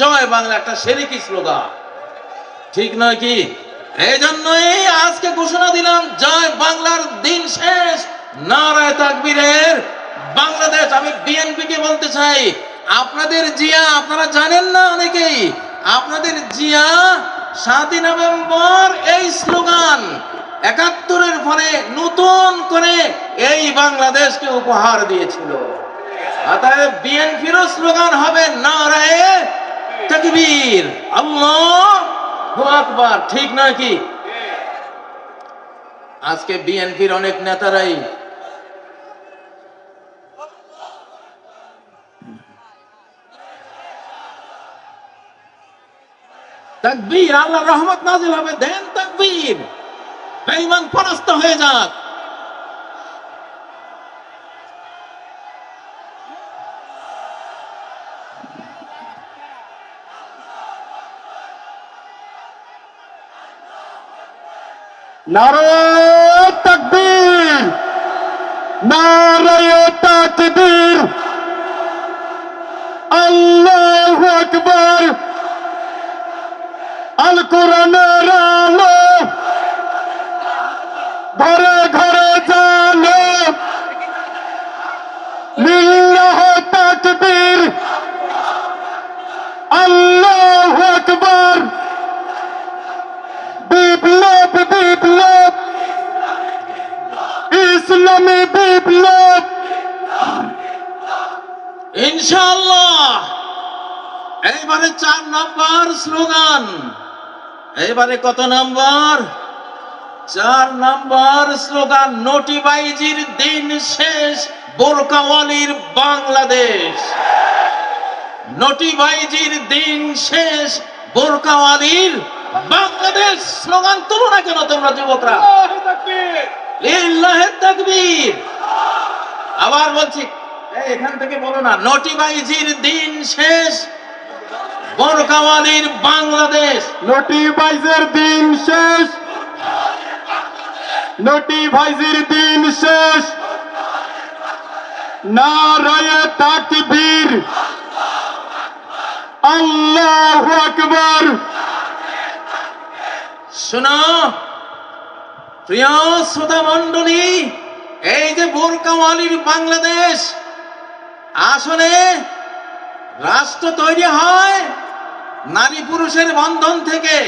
জয় বাংলা, একটা সেরিকি স্লোগান? ঠিক নয় কি? এই জন্যই আজকে ঘোষণা দিলাম, জয় বাংলার দিন শেষ। নারায় তাকবীরের বাংলাদেশ। আমি বিএনপি কে বলতে চাই, আপনাদের জিয়া, আপনারা জানেন না অনেকেই, আপনাদের জিয়া সাতই নভেম্বর এই স্লোগান একাত্তরের পরে নতুন করে এই বাংলাদেশকে উপহার দিয়েছিল। অতএব বিএনপিরও স্লোগান হবে, নারায়ে তাকবীর আল্লাহ আকবার ঠিক নয় কি আজকে বিএনপির অনেক নেতারাই তাকবীর আল্লাহ রহমত নাজিল হবে দেন তাকবীর বেঈমান পরাস্ত হয়ে যাক নারায় তাকবীর নারায় তাকবীর। আল্লাহু আকবার। আল কোরআনের আলো ঘরে ঘরে জানো লিল্লাহ তাকবীর আল্লাহু আকবার বিপ্লব বিপ্লব ইসলামী বিপ্লব। ইনশাআল্লাহ। এইবারে চার নাম্বার স্লোগান। এইবারে কত নাম্বার? চার নাম্বার স্লোগান নোটিবাইজির দিন শেষ বোরকাওয়ালির বাংলাদেশ। নোটিবাইজির দিন শেষ বোরকাওয়ালির বাংলাদেশ। স্লোগান তুলো না কেন তোমরা যুবকরা? তাকবীর। আবার বলছি এখান থেকে বলো না নোটিবাইজির দিন শেষ। বোরকাওয়ালির বাংলাদেশ। নটি ভাইজের দিন শেষ। নটি ভাইজির দিন শেষ। নারায় তাকবীর। আল্লাহু আকবার। শোনো প্রিয় শ্রোতা মন্ডলী এই যে বোরকাওয়ালির বাংলাদেশ, আসলে রাষ্ট্র তৈরি হয় নারী পুরুষের বন্ধন থেকে।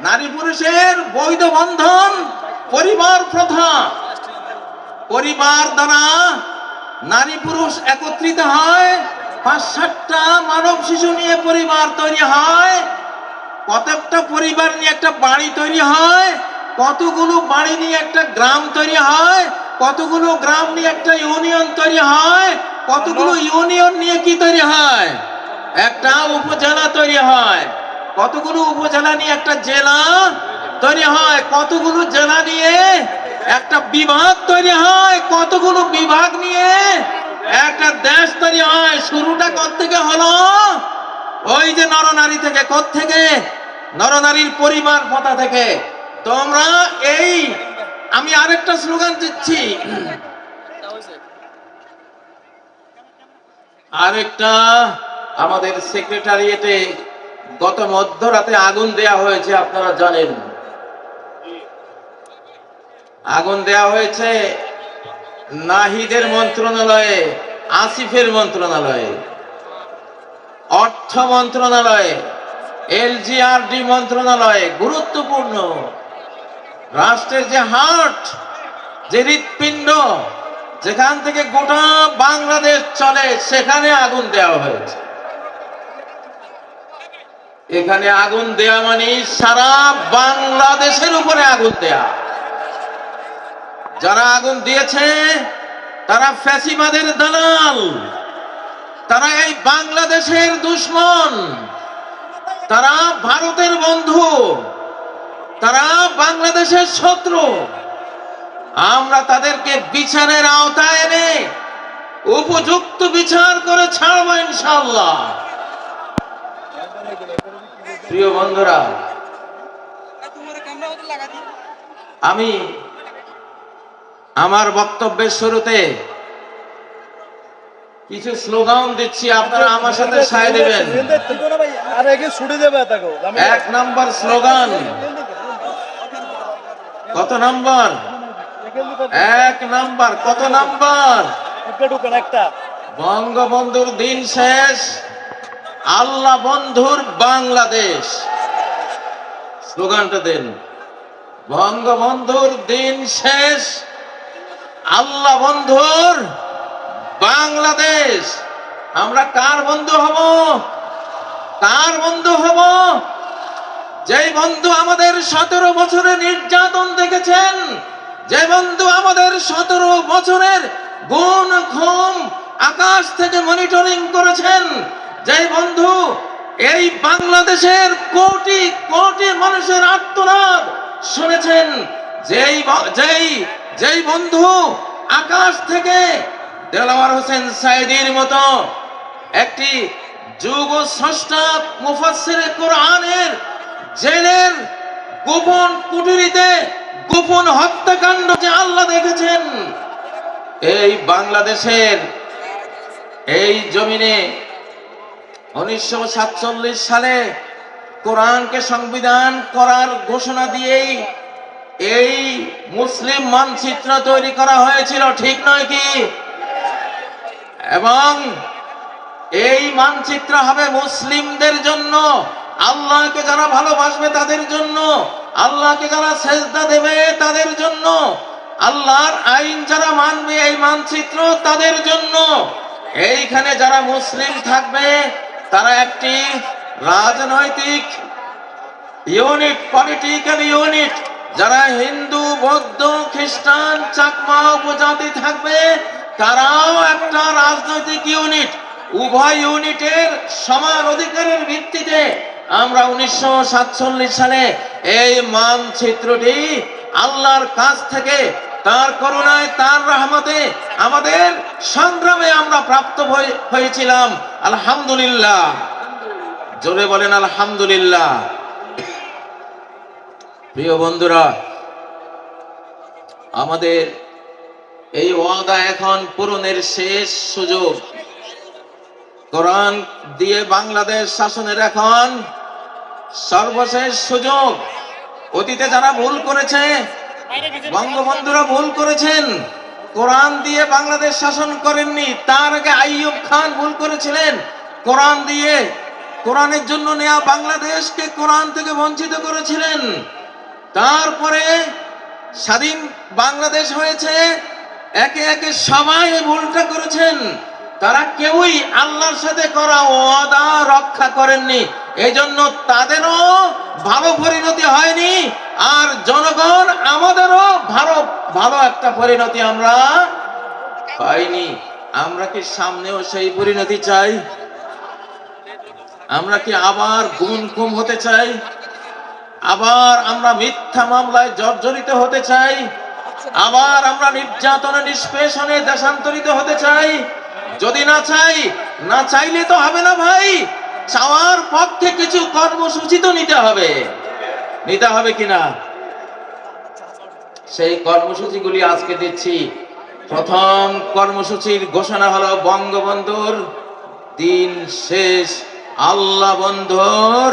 নারী পুরুষের বৈধ বন্ধন পরিবার প্রথা। পরিবার দ্বারা নারী পুরুষ একত্রিত হয় পাঁচ সাতটা মানব শিশু নিয়ে পরিবার তৈরি হয় কতকটা পরিবার নিয়ে একটা বাড়ি তৈরি হয় কতগুলো বাড়ি নিয়ে একটা গ্রাম তৈরি হয়? কতগুলো গ্রাম নিয়ে একটা ইউনিয়ন তৈরি হয়? কতগুলো ইউনিয়ন নিয়ে কি তৈরি হয়? একটা উপজেলা তৈরি হয়। কতগুলো উপজেলা নিয়ে একটা জেলা তৈরি হয়? কতগুলো জেলা নিয়ে একটা বিভাগ তৈরি হয়? কতগুলো বিভাগ নিয়ে একটা দেশ তৈরি হয়? শুরুটা থেকে হলো? ওই যে নরনারী থেকে থেকে নরনারীর পরিবার কথা থেকে। তোমরা এই, আমি আরেকটা স্লোগান দিচ্ছি। আরেকটা আমাদের সেক্রেটারিয়েটে গত মধ্যরাতে আগুন দেয়া হয়েছে, আপনারা জানেন। আগুন দেয়া হয়েছে নাহিদের মন্ত্রণালয়ে, আসিফের মন্ত্রণালয়ে, অর্থ মন্ত্রণালয়ে, এলজিআরডি মন্ত্রণালয়ে, গুরুত্বপূর্ণ। রাষ্ট্রের যে হার্ট যে হৃৎপিণ্ড, যেখান থেকে গোটা বাংলাদেশ চলে, সেখানে আগুন দেওয়া হয়েছে। এখানে আগুন দেয়া মানে সারা বাংলাদেশের উপরে আগুন দেয়া। যারা আগুন দিয়েছে, তারা ফ্যাসিবাদের দালাল। তারা এই বাংলাদেশের দুশ্মন। তারা ভারতের বন্ধু। তারা বাংলাদেশের শত্রু। আমরা তাদেরকে বিচারের আওতায় এনে উপযুক্ত বিচার করে ছাড়বো ইনশাল্লাহ প্রিয় বন্ধুরা আমি আমার বক্তব্যের শুরুতে কিছু স্লোগান দিচ্ছি আপনারা আমার সাথে সায় দেবেন। এক নাম্বার স্লোগান কত নাম্বার? এক নাম্বার, কত নাম্বার? বঙ্গবন্ধুর দিন শেষ, আল্লাহ বন্ধুর বাংলাদেশ। স্লোগানটা দেন, বঙ্গবন্ধুর দিন শেষ, আল্লাহ বন্ধুর বাংলাদেশ। আমরা কার বন্ধু হব? কার বন্ধু হব? যেই বন্ধু আমাদের সতেরো বছরে নির্যাতন দেখেছেন যে বন্ধু আমাদের সতেরো বছরের গুণ খুম আকাশ থেকে মনিটরিং করেছেন যে বন্ধু এই বাংলাদেশের কোটি কোটি মানুষের আত্মনাদ শুনেছেন, যেই যেই যেই বন্ধু আকাশ থেকে দেলাওয়ার হোসেন সাইদির মতো একটি যুগ স্রষ্টা মুফাসসির কোরআনের জেলের গোপন কুটুরিতে গোপন হত্যাকাণ্ড যে আল্লাহ দেখেছেন, এই বাংলাদেশের এই জমিনে উনিশশো সাতচল্লিশ সালে কোরআনকে সংবিধান করার ঘোষণা দিয়েই এই মুসলিম মানচিত্র তৈরি করা হয়েছিল, ঠিক নয় কি? এবং এই মানচিত্র হবে মুসলিমদের জন্য আল্লাহকে যারা ভালোবাসবে তাদের জন্য, আল্লাহকে যারা সেজদা দেবে তাদের জন্য, আল্লাহর আইন যারা মানবে এই মানচিত্র তাদের জন্য। এইখানে যারা মুসলিম থাকবে, তারা একটি রাজনৈতিক ইউনিট, পলিটিক্যাল ইউনিট, যারা হিন্দু, বৌদ্ধ, খ্রিস্টান, চাকমা উপজাতি থাকবে, তারাও একটা রাজনৈতিক ইউনিট। উভয় ইউনিটের সমান অধিকারের ভিত্তিতে আমরা উনিশশো সাতচল্লিশ সালে এই মানচিত্রটি আল্লাহর কাছ থেকে, তার করুণায়, তার রহমতে আমাদের সংগ্রামে আমরা প্রাপ্ত হয়েছিলাম। আলহামদুলিল্লাহ। জোরে বলেন আলহামদুলিল্লাহ। প্রিয় বন্ধুরা, আমাদের এই ওয়াদা এখন পূরণের শেষ সুযোগ। কোরআন দিয়ে বাংলাদেশ শাসনের এখন সর্বশেষ সুযোগ। অতীতে যারা ভুল করেছে, বঙ্গবন্ধুরা ভুল করেছেন, কোরআন দিয়ে বাংলাদেশ শাসন করেননি, তার আগে আইয়ুব খান ভুল করেছিলেন। কোরআন দিয়ে, কোরআনের জন্য নেয়া বাংলাদেশকে কোরআন থেকে বঞ্চিত করেছিলেন। তারপরে স্বাধীন বাংলাদেশ হয়েছে, একে একে সবাই ভুলটা করেছেন। তারা কেউই আল্লাহর সাথে করা ওয়াদা রক্ষা করেননি। এই জন্য তাদেরও ভালো পরিণতি হয়নি, আর জনগণ আমাদেরও ভালো ভালো একটা পরিণতি আমরা পাইনি। আমরা কি সামনেও সেই পরিণতি চাই? আমরা কি আবার গুণ কম হতে চাই? আবার আমরা মিথ্যা মামলায় জর্জরিত হতে চাই? আবার আমরা নির্যাতনে, নিষ্পেষণে, দেশান্তরিত হতে চাই? যদি না চাই, না চাইলে তো হবে না ভাই। চাওয়ার পক্ষে কিছু কর্মসূচি তো নিতে হবে। নিতে হবে কিনা? সেই কর্মসূচিগুলি আজকে দিচ্ছি। প্রথম কর্মসূচির ঘোষণা হলো, বঙ্গবন্ধুর দিন শেষ, আল্লাহ বন্ধুর।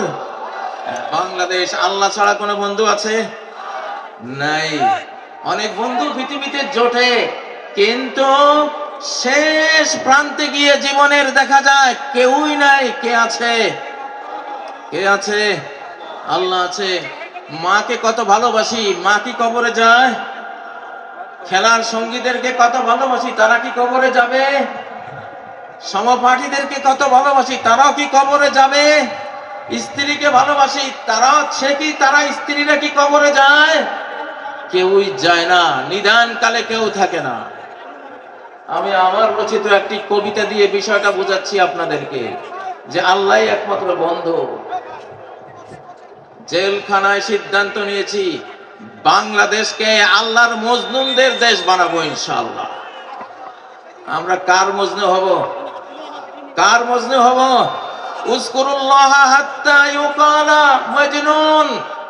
বাংলাদেশ, আল্লাহ ছাড়া কোনো বন্ধু আছে? নাই। অনেক বন্ধু পৃথিবীতে জোটে, কিন্তু শেষ প্রান্তে গিয়ে জীবনের দেখা যায়, কেউই নাই, কে আছে? কে আছে? আল্লাহ আছে। মাকে কত ভালোবাসি, মা কি কবরে যায়? খেলার সঙ্গীদেরকে কত ভালোবাসি, তারা কি কবরে যাবে? সমপাঠীদেরকে কত ভালোবাসি, তারাও কি কবরে যাবে? স্ত্রীকে ভালোবাসি তারাও সে কি, তারা স্ত্রীরা কি কবরে যায়? কেউই যায় না নিদান কালে কেউ থাকে না। আমি আমার রচিত একটি কবিতা দিয়ে বিষয়টা বোঝাচ্ছি আপনাদেরকে, যে আল্লাহ একমাত্র বন্ধু। জেলখানায় সিদ্ধান্ত নিয়েছি, বাংলাদেশকে আল্লাহর মজনুমদের দেশ বানাবো ইনশাআল্লাহ। আমরা কার মজনু হব? কার মজনু হব?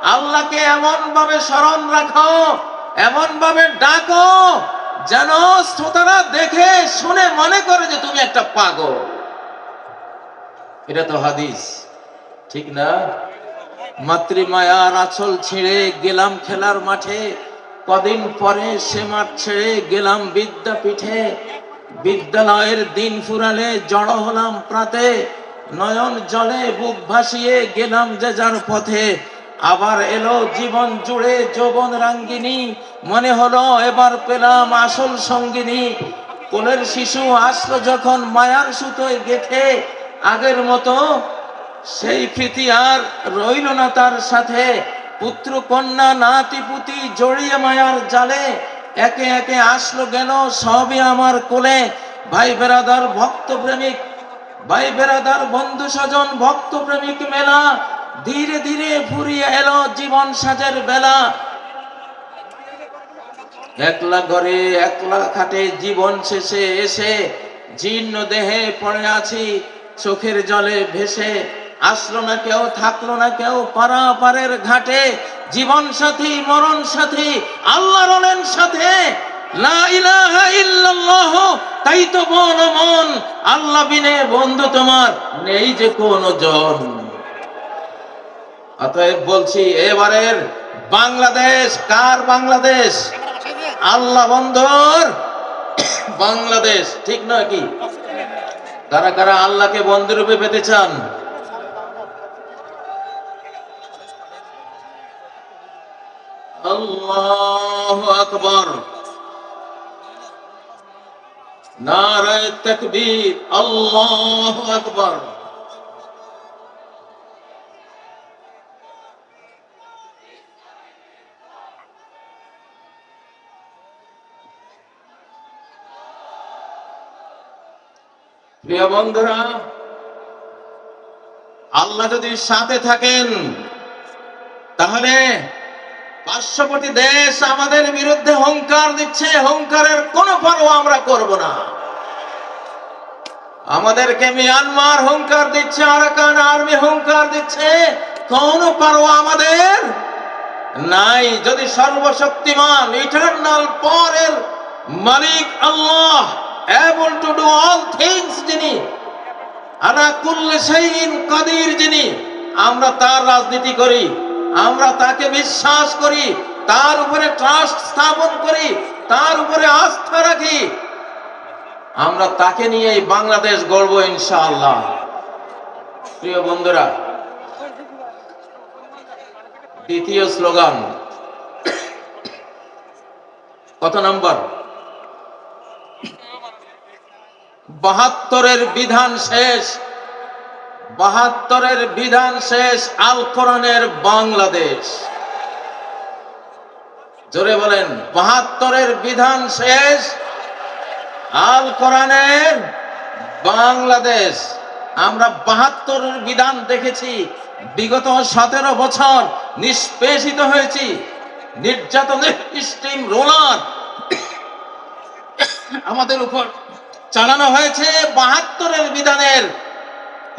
আল্লাহকে এমন ভাবে স্মরণ রাখো এমন ভাবে ডাকো যেন শ্রোতারা দেখে, শুনে মনে করে যে তুমি একটা পাগল। এটা তো হাদিস, ঠিক না? মাতৃমায়ার আঁচল ছেড়ে গেলাম খেলার মাঠে। কদিন পরে সে মাঠ ছেড়ে গেলাম বিদ্যাপীঠে। বিদ্যালয়ের দিন ফুরালে জড়ো হলাম প্রাতে। নয়ন জলে বুক ভাসিয়ে গেলাম যে যার পথে। আবার এলো জীবন জুড়ে যৌবন রাঙ্গিনী। মনে হলো এবার পেলাম আসল সঙ্গিনী। কোলের শিশু আসলো যখন মায়ার সুতোয় গেথে। আগের মতো সেই প্রীতি আর রইল না তার সাথে। পুত্র কন্যা, নাতি, পুতি জড়িয়ে মায়ার জালে। একে একে আসলো গেল সবই আমার কোলে। ভাই বেরাদার ভক্ত প্রেমিক ভাই বেরাদার বন্ধু স্বজন ভক্ত প্রেমিক মেলা। ধীরে ধীরে ফুরিয়ে এলো জীবন সাজের বেলা। একলা ঘরে, একলা খাটে জীবন শেষে এসে জীর্ণ দেহে পড়ে আছি, চোখের জলে ভেসে। আসলো না কেউ থাকল না, কেউ পারাপারের ঘাটে। জীবন সাথী, মরণ সাথী আল্লাহ রলেন সাথে। তাই তো বল মন, আল্লাহ বিনে বন্ধু তোমার নেই যে কোনো জন। অতএব বলছি, এবারের বাংলাদেশ, কার বাংলাদেশ? আল্লাহ বন্ধুর বাংলাদেশ, ঠিক নয় কি? কারা কারা আল্লাহকে বন্ধুরূপে পেতে চান? আল্লাহ আকবর। নারায় তকবীর, আল্লাহ আকবর। প্রিয় বন্ধুরা, আল্লাহ যদি সাথে থাকেন, তাহলে পার্শ্ববর্তী দেশ আমাদের বিরুদ্ধে হুঙ্কার দিচ্ছে, হুঙ্কারের কোনো পরোয়া আমরা করব না। আমাদেরকে মিয়ানমার হুঙ্কার দিচ্ছে, আরাকান আর্মি হুঙ্কার দিচ্ছে, কোন পরোয়া আমাদের নাই। যদি সর্বশক্তিমান, ইটারনাল পরের মালিক আল্লাহ able to do all things যিনি আলা কুল্লে শাইইন কাদির যিনি, আমরা তার রাজনীতি করি, আমরা তাকে বিশ্বাস করি, তার উপরে ট্রাস্ট স্থাপন করি, তার উপরে আস্থা রাখি। আমরা তাকে নিয়ে এই বাংলাদেশ গড়ব ইনশাআল্লাহ। প্রিয় বন্ধুরা, দ্বিতীয় স্লোগান, কত নম্বর? বাহাত্তরের বিধান শেষ। বাহাত্তরের বিধান শেষ আল কোরআনের বাংলাদেশ। জোরে বলেন, বাহাত্তরের বিধান শেষ আল কোরআনের বাংলাদেশ। আমরা বাহাত্তরের বিধান দেখেছি, বিগত সতেরো বছর নিষ্পেষিত হয়েছি। নির্যাতনের স্টিম রোলার। আমাদের উপর চালানো হয়েছে বাহাত্তরের বিধানের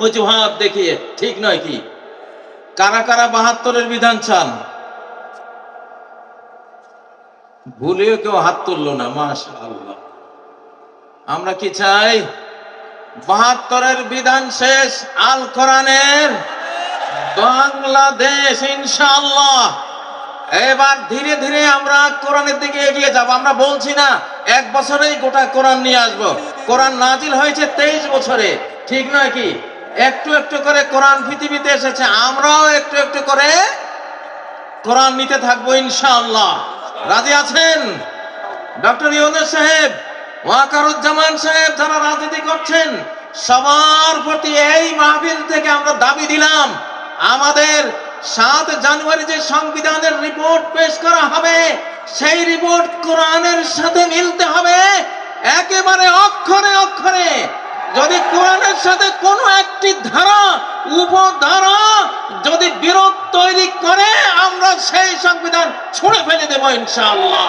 অজুহাত দেখিয়ে, ঠিক নয় কি? কারা কারা বাহাত্তরের বিধান চান? ভুলেও কেউ হাত তুললো না মাশা আল্লাহ আমরা কি চাই? বাহাত্তরের বিধান শেষ, আল কোরআনের বাংলাদেশ, ইনশাআল্লাহ। এবার ধীরে ধীরে আমরা কোরআনের দিকে এগিয়ে যাব, আমরা বলছি না, এক বছরেই গোটা কোরআন নিয়ে আসব। কোরআন নাজিল হয়েছে তেইশ বছরে, ঠিক নয় কি? একটু একটু করে কোরআন পৃথিবীতে এসেছে, আমরাও একটু একটু করে কোরআন নিতে থাকব ইনশাআল্লাহ। রাজি আছেন? ডক্টর ইউনুস সাহেব, ওয়াকারুজ্জামান সাহেব যারা রাজনীতি করছেন, সবার প্রতি এই মাহফিল থেকে আমরা দাবি দিলাম, আমাদের সাত জানুয়ারি যে সংবিধানের রিপোর্ট পেশ করা হবে, সেই রিপোর্ট কোরআনের সাথে মিলতে হবে। একেবারে অক্ষরে অক্ষরে, যদি কোরআনের সাথে কোনো একটি ধারা, উপধারা যদি বিরোধ তৈরি করে, আমরা সেই সংবিধান ছুঁড়ে ফেলে দেবো ইনশাআল্লাহ।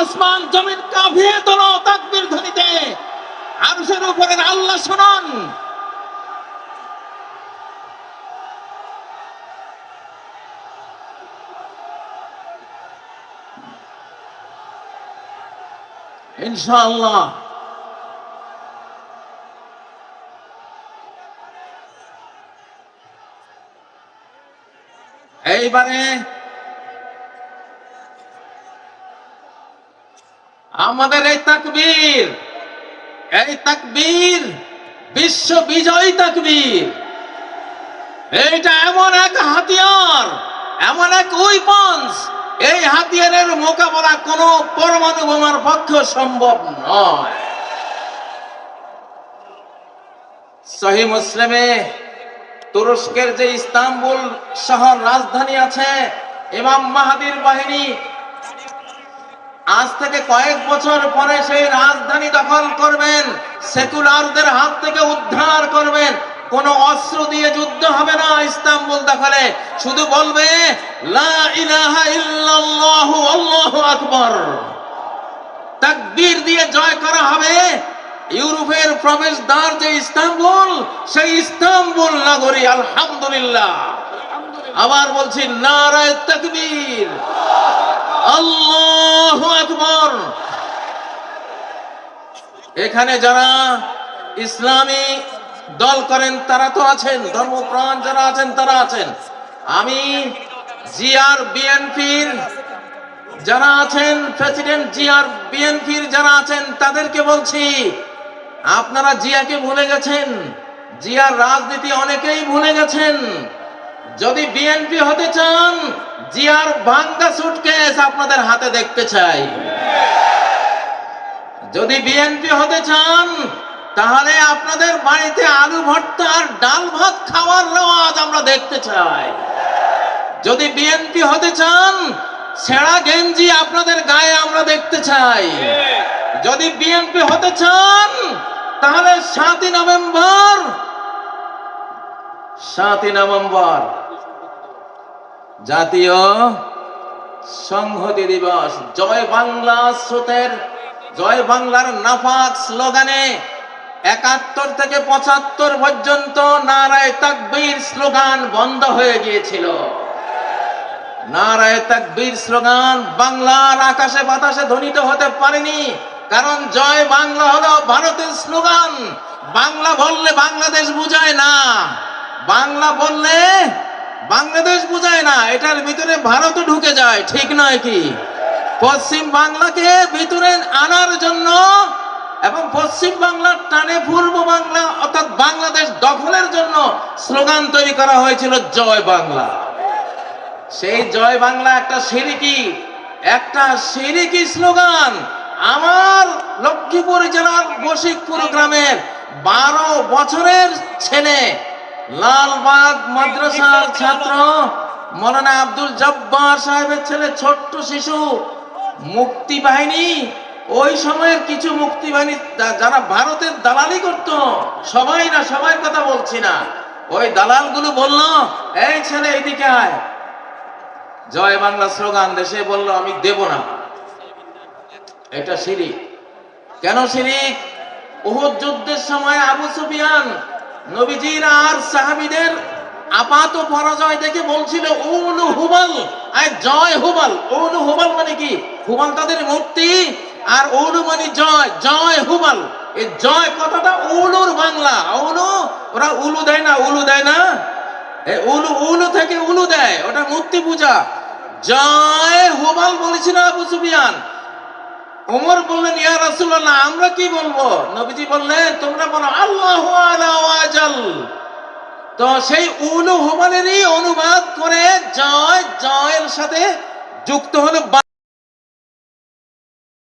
আসমান জমিন কাঁপিয়ে তোলো তাকবীর ধ্বনিতে। আরশের উপরের আল্লাহ শুনুন। ইনশাআল্লাহ। এইবারে আমাদের এই তাকবীর এই তাকবীর বিশ্ব বিজয়ী তাকবীর। এইটা এমন এক হাতিয়ার, এমন এক উইপন্স, এই হাতিয়ারের মোকাবেলা কোন পরমাণু বোমার পক্ষে সম্ভব নয়। সহি মুসলিমে তুরস্কের যে ইস্তাম্বুল শহর রাজধানী আছে, ইমাম মাহাদির বাহিনী আজ থেকে কয়েক বছর পরে সেই রাজধানী দখল করবেন সেকুলারদের হাত থেকে উদ্ধার করবেন। কোন অস্ত্র দিয়ে যুদ্ধ হবে না ইস্তাম্বুল দখলে। শুধু বলবে, লা দিয়ে জয় করা হবে। ইউরোপের প্রবেশদ্বার যে ইস্তাম্বুল, সেই ইস্তাম্বুল নগরী, আলহামদুলিল্লাহ। আবার বলছি, নারায় তাকবীর। আকবার। এখানে যারা ইসলামী দল করেন, তারা তো আছেন, ধর্মপ্রাণ যারা আছেন, তারা আছেন। আমি জিআর বিএনপির যারা আছেন, প্রেসিডেন্ট জিআর বিএনপির যারা আছেন, তাদেরকে বলছি, আপনারা জিয়াকে ভুলে গেছেন, জিয়ার রাজনীতি অনেকেই ভুলে গেছেন। যদি বিএনপি হতে চান, জিয়ার ভাঙ্গা সুটকেস আপনাদের হাতে দেখতে চাই। যদি বিএনপি হতে চান, তাহলে আপনাদের বাড়িতে আলু ভর্তা আর ডাল ভাত খাওয়ার রেওয়াজ আমরা দেখতে চাই। যদি বিএনপি হতে চান ছেঁড়া গেঞ্জি আপনাদের গায়ে আমরা দেখতে চাই। যদি বিএনপি হতে চান, তাহলে সাতই নভেম্বর সাতই নভেম্বর জাতীয় সংহতি দিবস। জয় বাংলা স্রোতের, জয় বাংলার নাফাক স্লোগানে একাত্তর থেকে পঁচাত্তর পর্যন্ত নারায় তাকবীর স্লোগান বন্ধ হয়ে গিয়েছিল। নারায় তাকবীর স্লোগান বাংলার আকাশে বাতাসে ধ্বনিত হতে পারেনি, কারণ জয় বাংলা হলো ভারতের স্লোগান। বাংলা বললে বাংলাদেশ বুঝায় না। বাংলা বললে বাংলাদেশ বুঝায় না, এটার ভিতরে ভারতও ঢুকে যায়, ঠিক নয় কি? পশ্চিম বাংলাকে ভিতরে আনার জন্য এবং পশ্চিম বাংলার টানে পূর্ব বাংলা, অর্থাৎ বাংলাদেশ দখলের জন্য স্লোগান তৈরি করা হয়েছিল, জয় বাংলা। সেই জয় বাংলা একটা সিরিকি একটা সিরিকি স্লোগান আমার লক্ষ্মীপুর জেলার বশিকপুর গ্রামের বারো বছরের ছেলে লালবাগ মাদ্রাসার ছাত্র মৌলানা আব্দুল জব্বার সাহেবের ছেলে ছোট্ট শিশু মুক্তি বাহিনী। ওই সময়ের কিছু মুক্তি বাহিনী যারা ভারতের দালালি করত সবাই না সবাই কথা বলছি না। ওই দালালগুলো বলল এই ছেলে এইদিকে আয়। জয় বাংলা স্লোগান দেশে বলল আমি দেব না। এটা শিরিক। কেন শিরিক? উহুদ যুদ্ধের সময় আবু সুফিয়ান নবীজির আর সাহাবীদের আপাত পরাজয় দেখে বলছিল, উলু হুবাল। আর জয় হুবাল। উলু হুবাল মানে কি? হুবাল তাদের মুক্তি আর উলু মানে জয় জয় হুবাল। এই জয় কথাটা উলুর বাংলা। উলু, ওরা উলু দেয় না, উলু দেয় না। উলু উলু থেকে উলু দেয়, ওটা মূর্তি পূজা। জয় হুবাল বলেছিল আবু সুফিয়ান। ওমর বললেন, ইয়া রাসূলুল্লাহ, আমরা কি বলব? নবীজি বললেন, তোমরা বলো, আল্লাহু আলা ওয়াজাল। তো সেই উলু হুমানেরই অনুবাদ করে জয়, জয়ের সাথে যুক্ত হলো